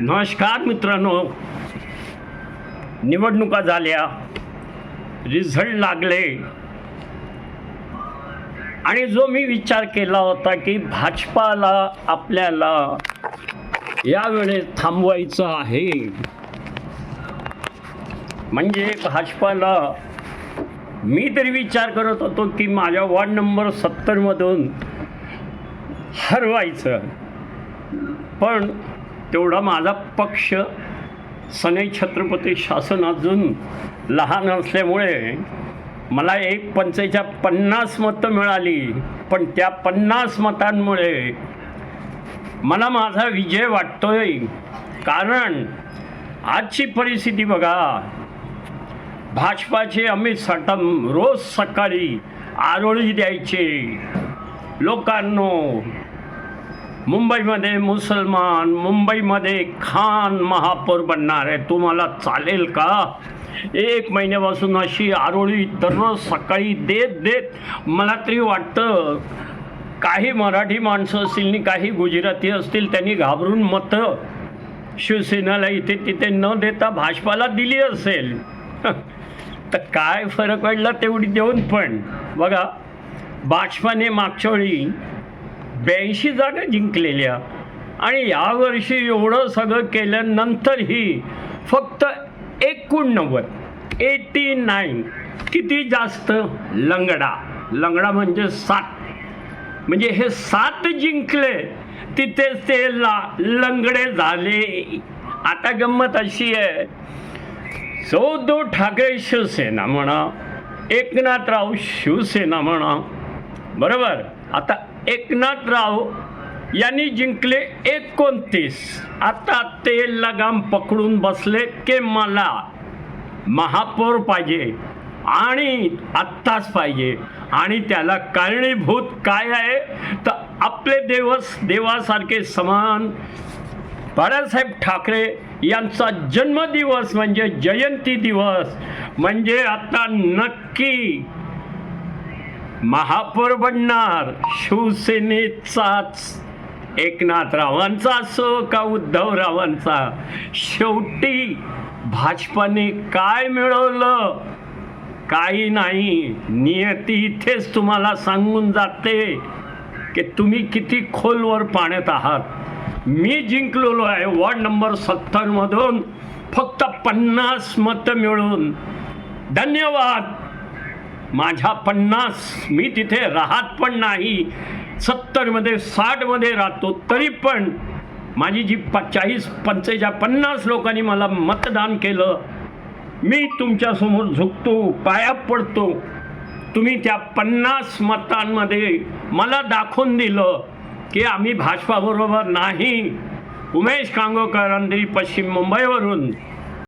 नमस्कार मित्रांनो. निवडणुका झाल्या. रिझल्ट लागले. आणि जो मी विचार केला होता की भाजपाला आपल्याला यावेळेस थांबवायचं आहे. म्हणजे भाजपाला मी तरी विचार करत होतो की माझ्या वॉर्ड नंबर सत्तरमधून हरवायचं. पण तेवढा माझा पक्ष सनई छत्रपती शासन अजून लहान असल्यामुळे मला एक पंचायतच्या पन्नास मतं मिळाली. पण त्या पन्नास मतांमुळे मला माझा विजय वाटतोय. कारण आजची परिस्थिती बघा. भाजपाचे अमित साटम रोज सकाळी आरोळी द्यायचे. लोकांनो मुंबईमध्ये मुसलमान मुंबईमध्ये खान महापौर बनणार आहे. तुम्हाला चालेल का? एक महिन्यापासून अशी आरोळी दररोज सकाळी देत देत मला तरी वाटतं काही मराठी माणसं असतील आणि काही गुजराती असतील त्यांनी घाबरून मतं शिवसेनेला इथे तिथे न देता भाजपाला दिली असेल. तर काय फरक पडला तेवढी देऊन पण. बघा भाजपाने मागच्या वेळी ब्याऐंशी जागा जिंकलेल्या. आणि यावर्षी एवढं सगळं केल्यानंतरही फक्त एकोणनव्वद एटी नाईन किती जास्त? लंगडा. लंगडा म्हणजे सात. म्हणजे हे सात जिंकले तिथेच ते ला लंगडे झाले. आता गंमत अशी आहे. जो उद्धव ठाकरे शिवसेना म्हणा एकनाथराव शिवसेना म्हणा. बरोबर? आता एकनाथराव यांनी जिंकले एकोणतीस. आता ते लगाम पकडून बसले की मला. महापौर पाहिजे आणि आत्ताच पाहिजे. आणि त्याला कारणीभूत काय आहे? तर आपले देवस देवासारखे समान बाळासाहेब ठाकरे यांचा जन्मदिवस म्हणजे जयंती दिवस. म्हणजे आता नक्की महापौर बनणार शिवसेनेचाच एकनाथरावांचा असो का उद्धवरावांचा? शेवटी भाजपाने काय मिळवलं? काही नाही. नियती इथेच तुम्हाला सांगून जाते की तुम्ही किती खोलवर पाण्यात आहात. मी जिंकलेलो आहे वॉर्ड नंबर सत्तरमधून फक्त पन्नास मतं मिळून. धन्यवाद. माझ्या पन्नास मी तिथे राहत पण नाही. सत्तरमध्ये साठमध्ये राहतो तरी पण माझी जी प चाळीस पंचेच्या पन्नास लोकांनी मला मतदान केलं मी तुमच्यासमोर झुकतो पाया पडतो. तुम्ही त्या पन्नास मतांमध्ये मला दाखवून दिलं की आम्ही भाजपाबरोबर नाही. उमेश कांगोकरांनी पश्चिम मुंबईवरून.